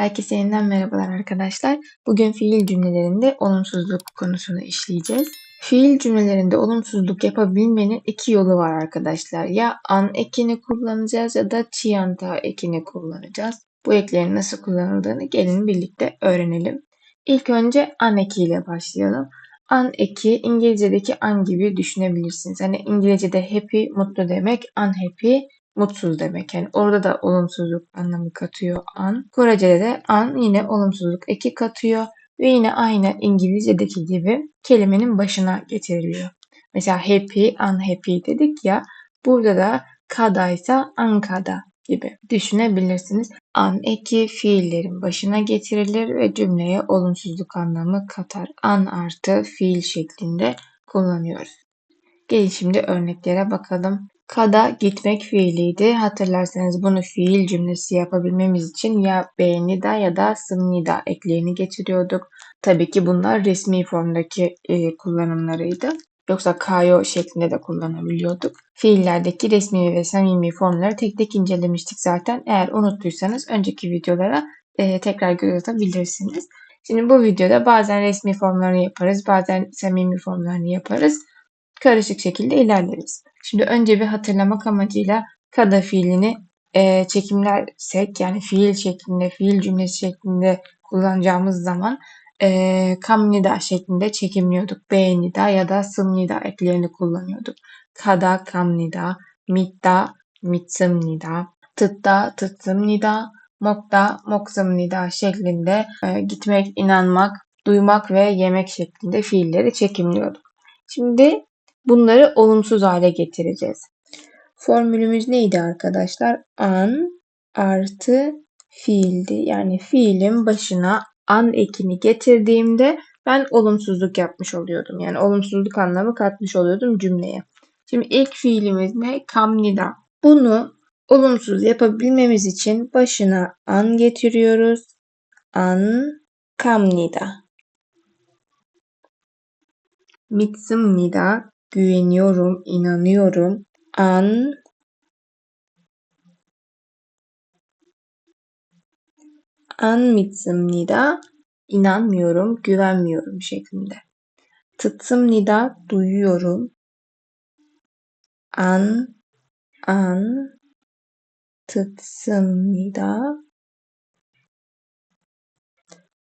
Herkese yeniden merhabalar arkadaşlar. Bugün fiil cümlelerinde olumsuzluk konusunu işleyeceğiz. Fiil cümlelerinde olumsuzluk yapabilmenin iki yolu var arkadaşlar. Ya an ekini kullanacağız ya da çianta ekini kullanacağız. Bu eklerin nasıl kullanıldığını gelin birlikte öğrenelim. İlk önce an ekiyle başlayalım. An eki İngilizce'deki an gibi düşünebilirsiniz. Hani İngilizce'de happy mutlu demek, unhappy mutsuz demek. Yani orada da olumsuzluk anlamı katıyor an. Korece'de de an yine olumsuzluk eki katıyor ve yine aynı İngilizce'deki gibi kelimenin başına getiriliyor. Mesela happy, unhappy dedik ya. Burada da kadaysa ankada gibi düşünebilirsiniz. An eki fiillerin başına getirilir ve cümleye olumsuzluk anlamı katar. An artı fiil şeklinde kullanıyoruz. Gelin şimdi örneklere bakalım. Kada gitmek fiiliydi. Hatırlarsanız bunu fiil cümlesi yapabilmemiz için ya beğenida ya da sımnida eklerini getiriyorduk. Tabii ki bunlar resmi formdaki e, kullanımlarıydı. Yoksa kayo şeklinde de kullanabiliyorduk. Fiillerdeki resmi ve samimi formları tek tek incelemiştik zaten. Eğer unuttuysanız önceki videolara e, tekrar göz atabilirsiniz. Şimdi bu videoda bazen resmi formlarını yaparız, bazen samimi formlarını yaparız karışık şekilde ilerleriz. Şimdi önce bir hatırlamak amacıyla kada fiilini e, çekimlersek yani fiil şeklinde, fiil cümlesi şeklinde kullanacağımız zaman e, kamnida şeklinde çekimliyorduk. Beğenida ya da sımnida eklerini kullanıyorduk. Kada kamnida, mitta mitsımnida, tıtta tıtsımnida, mokta moksımnida şeklinde e, gitmek, inanmak, duymak ve yemek şeklinde fiilleri çekimliyorduk. Şimdi Bunları olumsuz hale getireceğiz. Formülümüz neydi arkadaşlar? An artı fiildi. Yani fiilin başına an ekini getirdiğimde ben olumsuzluk yapmış oluyordum. Yani olumsuzluk anlamı katmış oluyordum cümleye. Şimdi ilk fiilimiz ne? Kamnida. Bunu olumsuz yapabilmemiz için başına an getiriyoruz. An kamnida. Mitsumnida güveniyorum, inanıyorum. An an 믿습니다. inanmıyorum, güvenmiyorum şeklinde. 듣습니다. duyuyorum. An an 듣습니다.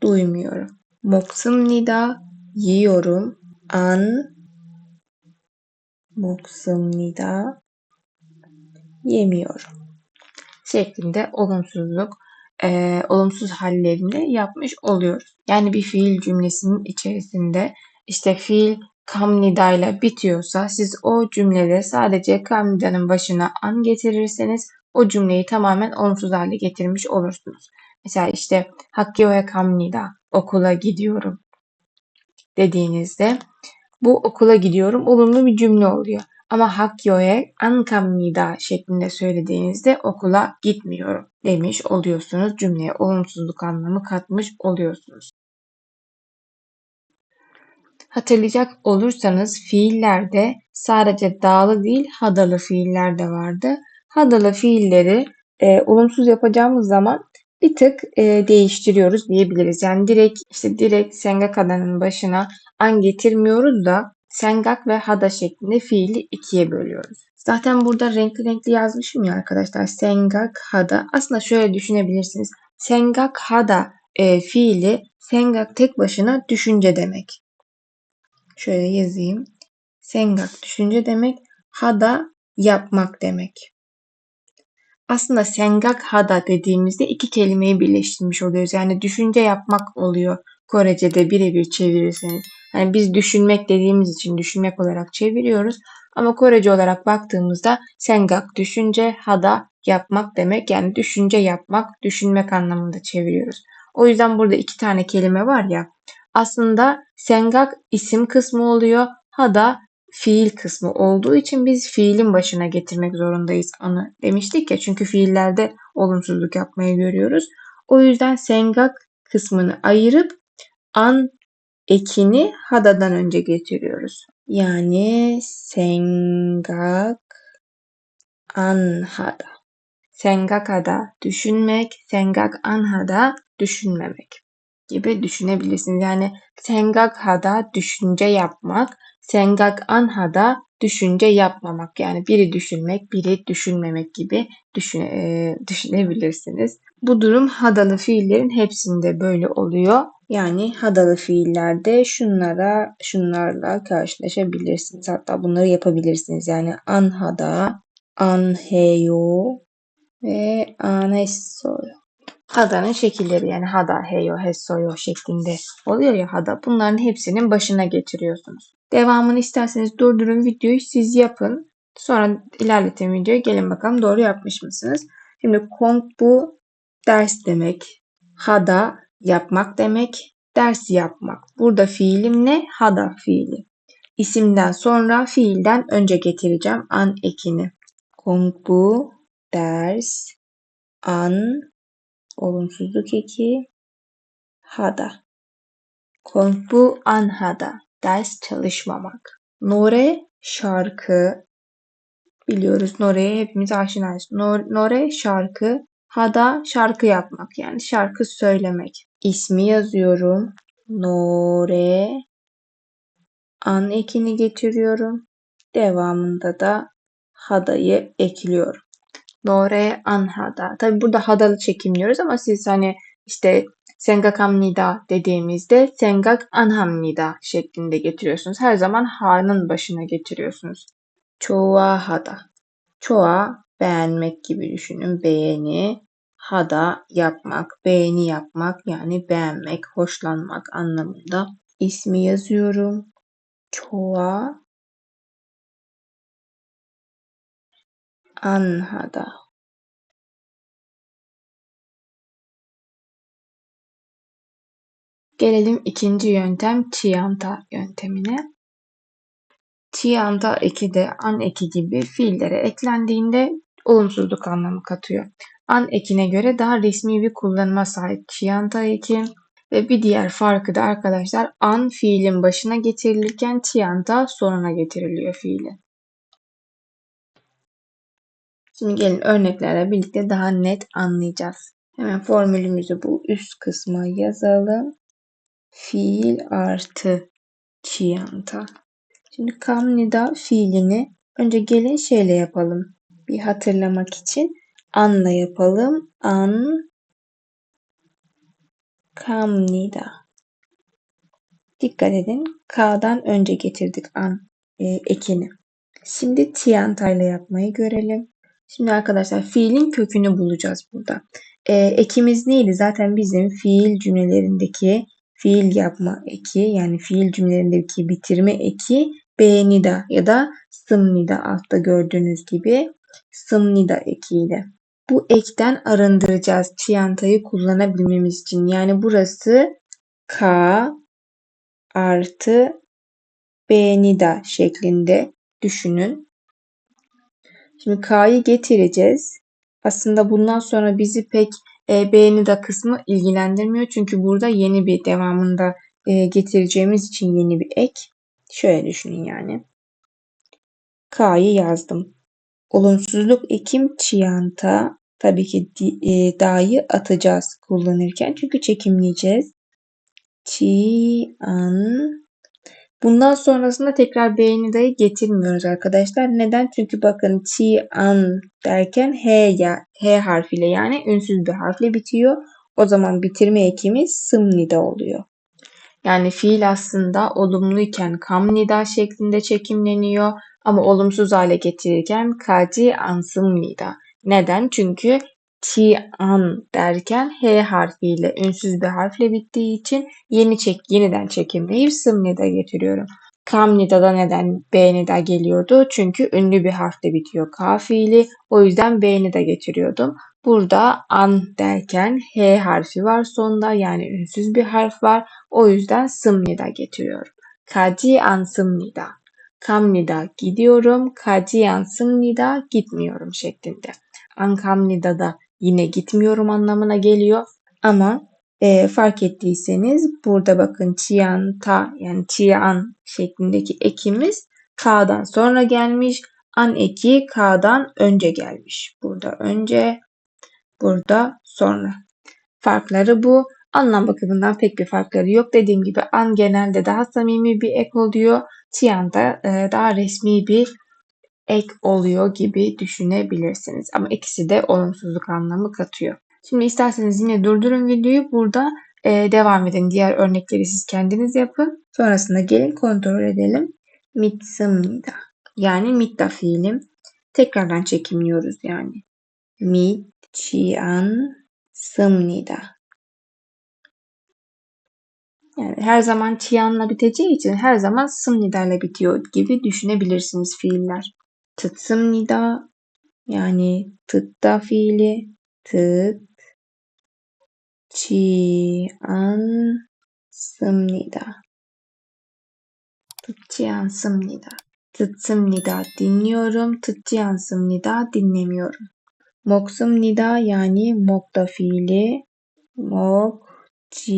duymuyorum. 먹습니다. yiyorum. An 먹습니다. yemiyorum şeklinde olumsuzluk e, olumsuz hallerini yapmış oluyoruz. Yani bir fiil cümlesinin içerisinde işte fiil kamnida ile bitiyorsa siz o cümlede sadece kamnidanın başına an getirirseniz o cümleyi tamamen olumsuz hale getirmiş olursunuz. Mesela işte Hakkio'ya kamnida okula gidiyorum dediğinizde bu okula gidiyorum olumlu bir cümle oluyor. Ama hakyoe ankamnida şeklinde söylediğinizde okula gitmiyorum demiş oluyorsunuz. Cümleye olumsuzluk anlamı katmış oluyorsunuz. Hatırlayacak olursanız fiillerde sadece dağlı değil hadalı fiiller de vardı. Hadalı fiilleri e, olumsuz yapacağımız zaman bir tık e, değiştiriyoruz diyebiliriz. Yani direkt işte direkt sengakada'nın başına an getirmiyoruz da sengak ve hada şeklinde fiili ikiye bölüyoruz. Zaten burada renkli renkli yazmışım ya arkadaşlar. Sengak, hada. Aslında şöyle düşünebilirsiniz. Sengak, hada e, fiili sengak tek başına düşünce demek. Şöyle yazayım. Sengak düşünce demek. Hada yapmak demek. Aslında sengak hada dediğimizde iki kelimeyi birleştirmiş oluyoruz. Yani düşünce yapmak oluyor Korece'de birebir çevirirseniz. Yani biz düşünmek dediğimiz için düşünmek olarak çeviriyoruz. Ama Korece olarak baktığımızda sengak düşünce, hada yapmak demek. Yani düşünce yapmak, düşünmek anlamında çeviriyoruz. O yüzden burada iki tane kelime var ya. Aslında sengak isim kısmı oluyor. Hada fiil kısmı olduğu için biz fiilin başına getirmek zorundayız anı demiştik ya. Çünkü fiillerde olumsuzluk yapmayı görüyoruz. O yüzden sengak kısmını ayırıp an ekini hadadan önce getiriyoruz. Yani sengak anhada. Sengakada düşünmek, sengak anhada düşünmemek gibi düşünebilirsiniz. Yani sengakhada düşünce yapmak, sengakhanhada düşünce yapmamak. Yani biri düşünmek, biri düşünmemek gibi düşün, e, düşünebilirsiniz. Bu durum hadalı fiillerin hepsinde böyle oluyor. Yani hadalı fiillerde şunlara, şunlarla karşılaşabilirsiniz. Hatta bunları yapabilirsiniz. Yani anhada, anheyo ve anessoyo. Hada'nın şekilleri yani hada, heyo, hessoyo şeklinde oluyor ya hada. Bunların hepsinin başına getiriyorsunuz. Devamını isterseniz durdurun videoyu siz yapın. Sonra ilerletin videoyu. Gelin bakalım doğru yapmış mısınız? Şimdi kong bu ders demek. Hada yapmak demek. Ders yapmak. Burada fiilim ne? Hada fiili. İsimden sonra fiilden önce getireceğim an ekini. Kong bu ders an olumsuzluk eki hada. Konbu anhada. Ders çalışmamak. Nore şarkı. Biliyoruz Nore'ye hepimiz aşinayız. Nore şarkı. Hada şarkı yapmak yani şarkı söylemek. İsmi yazıyorum. Nore an ekini getiriyorum. Devamında da hadayı ekliyorum. Nore anhada. Tabi burada hadalı çekimliyoruz ama siz hani işte Sengakam dediğimizde Sengak Anham şeklinde getiriyorsunuz. Her zaman ha'nın başına getiriyorsunuz. Çoğa hada. Çoğa beğenmek gibi düşünün. Beğeni, hada yapmak, beğeni yapmak yani beğenmek, hoşlanmak anlamında. İsmi yazıyorum. Çoğa anhada. Gelelim ikinci yöntem Chianta yöntemine. Chianta eki de an eki gibi fiillere eklendiğinde olumsuzluk anlamı katıyor. An ekine göre daha resmi bir kullanıma sahip Chianta eki ve bir diğer farkı da arkadaşlar an fiilin başına getirilirken Chianta sonuna getiriliyor fiilin. Şimdi gelin örneklerle birlikte daha net anlayacağız. Hemen formülümüzü bu üst kısma yazalım. Fiil artı çianta. Şimdi kamnida fiilini önce gelin şeyle yapalım. Bir hatırlamak için anla yapalım. An kamnida. Dikkat edin. K'dan önce getirdik an e, ekini. Şimdi tianta ile yapmayı görelim. Şimdi arkadaşlar fiilin kökünü bulacağız burada. E, ekimiz neydi? Zaten bizim fiil cümlelerindeki fiil yapma eki yani fiil cümlelerindeki bitirme eki beğenida ya da sımnida altta gördüğünüz gibi sımnida ekiyle. Bu ekten arındıracağız çiyantayı kullanabilmemiz için. Yani burası K artı beğenida şeklinde düşünün. Şimdi K'yı getireceğiz. Aslında bundan sonra bizi pek e, beğeni de kısmı ilgilendirmiyor. Çünkü burada yeni bir devamında e, getireceğimiz için yeni bir ek. Şöyle düşünün yani. K'yı yazdım. Olumsuzluk ekim çiyanta. Tabii ki e, da'yı atacağız kullanırken. Çünkü çekimleyeceğiz. Çiyan Bundan sonrasında tekrar beğeni dayı getirmiyoruz arkadaşlar. Neden? Çünkü bakın ti an derken h ya h harfiyle yani ünsüz bir harfle bitiyor. O zaman bitirme ekimiz sımnida oluyor. Yani fiil aslında olumluyken kamnida şeklinde çekimleniyor ama olumsuz hale getirirken kaci ansımnida. Neden? Çünkü ti an derken h harfiyle ünsüz bir harfle bittiği için yeni çek yeniden çekimleyip sımnida getiriyorum. Kamnida'da neden beğenida geliyordu? Çünkü ünlü bir harfle bitiyor k fiili. O yüzden beğenida getiriyordum. Burada an derken h harfi var sonunda yani ünsüz bir harf var. O yüzden sımnida getiriyorum. Kaci an sımnida. Kamnida gidiyorum. Kaci an sımnida gitmiyorum şeklinde. Ankamnida da yine gitmiyorum anlamına geliyor. Ama e, fark ettiyseniz burada bakın çiyan ta yani çiyan şeklindeki ekimiz k'dan sonra gelmiş. An eki k'dan önce gelmiş. Burada önce, burada sonra. Farkları bu. Anlam bakımından pek bir farkları yok. Dediğim gibi an genelde daha samimi bir ek oluyor. Tian da e, daha resmi bir ek oluyor gibi düşünebilirsiniz. Ama ikisi de olumsuzluk anlamı katıyor. Şimdi isterseniz yine durdurun videoyu. Burada e, devam edin. Diğer örnekleri siz kendiniz yapın. Sonrasında gelin kontrol edelim. Mitsimnida. Yani mitta fiilim. Tekrardan çekimliyoruz yani. Mitçian sımnida. Yani her zaman çiyanla biteceği için her zaman sımnida ile bitiyor gibi düşünebilirsiniz fiiller. Tıtsımnida yani fiili tıt çiyan sımnida. 듣지 않습니다. 듣습니다. dinliyorum. 듣지 않습니다. dinlemiyorum. 먹습니다. yani 먹다 fiili 먹지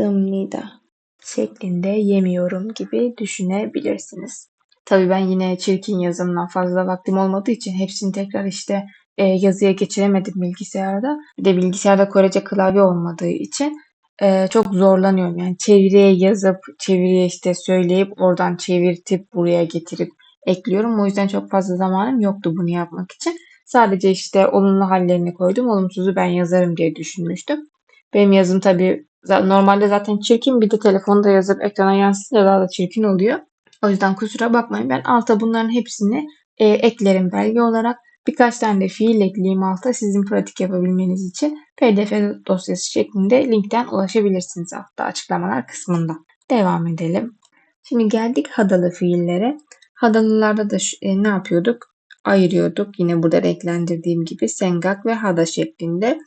않습니다. Şeklinde yemiyorum gibi düşünebilirsiniz. Tabii ben yine çirkin yazımdan fazla vaktim olmadığı için hepsini tekrar işte e, yazıya geçiremedim bilgisayarda. Bir de bilgisayarda Korece klavye olmadığı için e, çok zorlanıyorum. Yani çeviriye yazıp, çeviriye işte söyleyip, oradan çevirtip buraya getirip ekliyorum. O yüzden çok fazla zamanım yoktu bunu yapmak için. Sadece işte olumlu hallerini koydum. Olumsuzu ben yazarım diye düşünmüştüm. Benim yazım tabii normalde zaten çirkin bir de telefonda yazıp ekrana yansıtınca daha da çirkin oluyor. O yüzden kusura bakmayın. Ben alta bunların hepsini e, eklerim belge olarak. Birkaç tane de fiil ekleyeyim alta sizin pratik yapabilmeniz için pdf dosyası şeklinde linkten ulaşabilirsiniz altta açıklamalar kısmında. Devam edelim. Şimdi geldik hadalı fiillere. Hadalılarda da e, ne yapıyorduk? Ayırıyorduk. Yine burada renklendirdiğim gibi sengak ve hada şeklinde.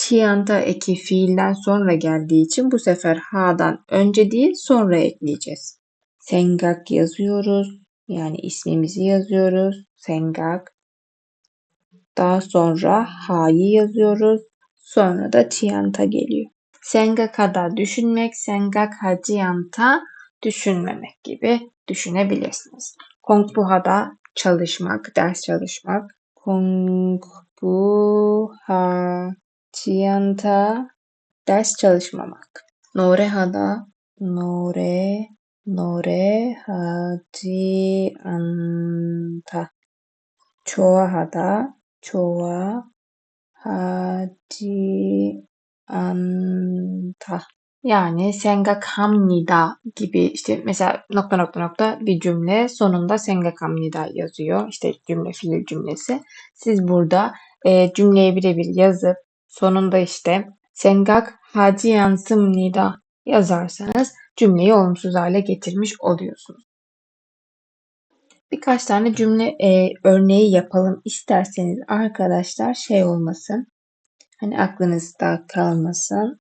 Tianta eki fiilden sonra geldiği için bu sefer ha'dan önce değil sonra ekleyeceğiz. Sengak yazıyoruz. Yani ismimizi yazıyoruz. Sengak. Daha sonra ha'yı yazıyoruz. Sonra da tianta geliyor. Sengakada düşünmek, sengakaciyanta düşünmemek gibi düşünebilirsiniz. Kongbuha'da çalışmak, ders çalışmak. Kongbuha Çiyanta ders çalışmamak. Norehada nore nore haciyanta. Çoğahada çoğa haciyanta. Yani sengakamnida gibi işte mesela nokta nokta nokta bir cümle sonunda sengakamnida yazıyor. İşte cümle fiil cümlesi. Siz burada e, cümleyi birebir yazıp sonunda işte Sengak Hacı Yansım Nida yazarsanız cümleyi olumsuz hale getirmiş oluyorsunuz. Birkaç tane cümle e, örneği yapalım isterseniz arkadaşlar şey olmasın. Hani aklınızda kalmasın.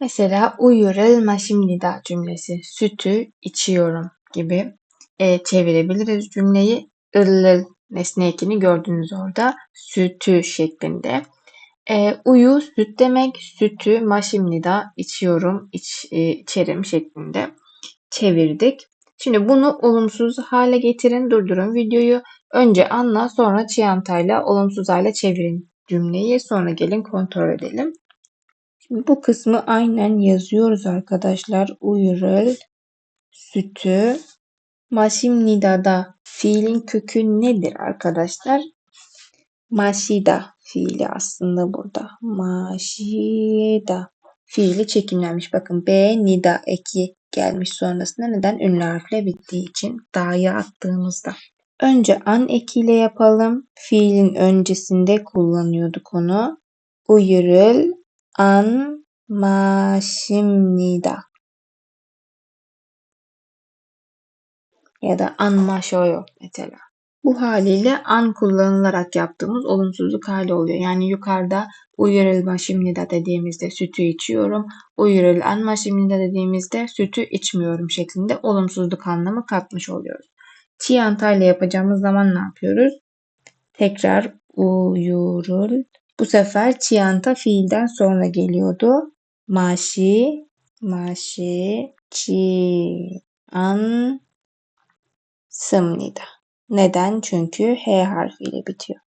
Mesela uyuyorel maşim nida cümlesi. Sütü içiyorum gibi e, çevirebiliriz cümleyi. Irlıl nesne ekini gördünüz orada. Sütü şeklinde. E, uyu süt demek. Sütü maşimnida içiyorum, iç, e, içerim şeklinde çevirdik. Şimdi bunu olumsuz hale getirin, durdurun videoyu. Önce anla, sonra çiantayla olumsuz hale çevirin cümleyi. Sonra gelin kontrol edelim. Şimdi bu kısmı aynen yazıyoruz arkadaşlar. Uyurul sütü masimnida'da fiilin kökü nedir arkadaşlar? Maşida fiili aslında burada. Maşida fiili çekimlenmiş. Bakın B nida eki gelmiş sonrasında. Neden? Ünlü harfle bittiği için. Da'ya attığımızda. Önce an ekiyle yapalım. Fiilin öncesinde kullanıyorduk onu. Uyurul an maşimnida. Ya da an maşoyo mesela. Bu haliyle an kullanılarak yaptığımız olumsuzluk hali oluyor. Yani yukarıda uyurul şimnida dediğimizde sütü içiyorum. Uyurul an şimnida dediğimizde sütü içmiyorum şeklinde olumsuzluk anlamı katmış oluyoruz. Çianta ile yapacağımız zaman ne yapıyoruz? Tekrar uyurul. Bu sefer çianta fiilden sonra geliyordu. Maşi, maşi, çi, an, sımnida. Neden? Çünkü H harfiyle bitiyor.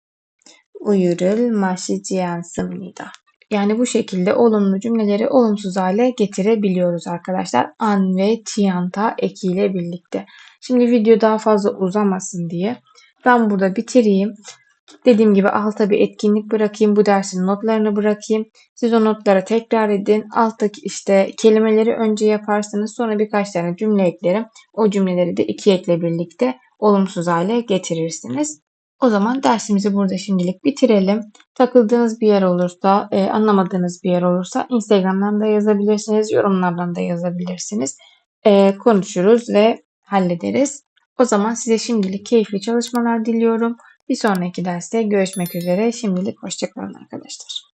Uyurul maşiciyansımnida. Yani bu şekilde olumlu cümleleri olumsuz hale getirebiliyoruz arkadaşlar. An ve tianta ekiyle birlikte. Şimdi video daha fazla uzamasın diye ben burada bitireyim. Dediğim gibi alta bir etkinlik bırakayım. Bu dersin notlarını bırakayım. Siz o notlara tekrar edin. Alttaki işte kelimeleri önce yaparsınız. Sonra birkaç tane cümle eklerim. O cümleleri de iki ekle birlikte olumsuz hale getirirsiniz. O zaman dersimizi burada şimdilik bitirelim. Takıldığınız bir yer olursa, e, anlamadığınız bir yer olursa Instagram'dan da yazabilirsiniz, yorumlardan da yazabilirsiniz. E, konuşuruz ve hallederiz. O zaman size şimdilik keyifli çalışmalar diliyorum. Bir sonraki derste görüşmek üzere. Şimdilik hoşçakalın arkadaşlar.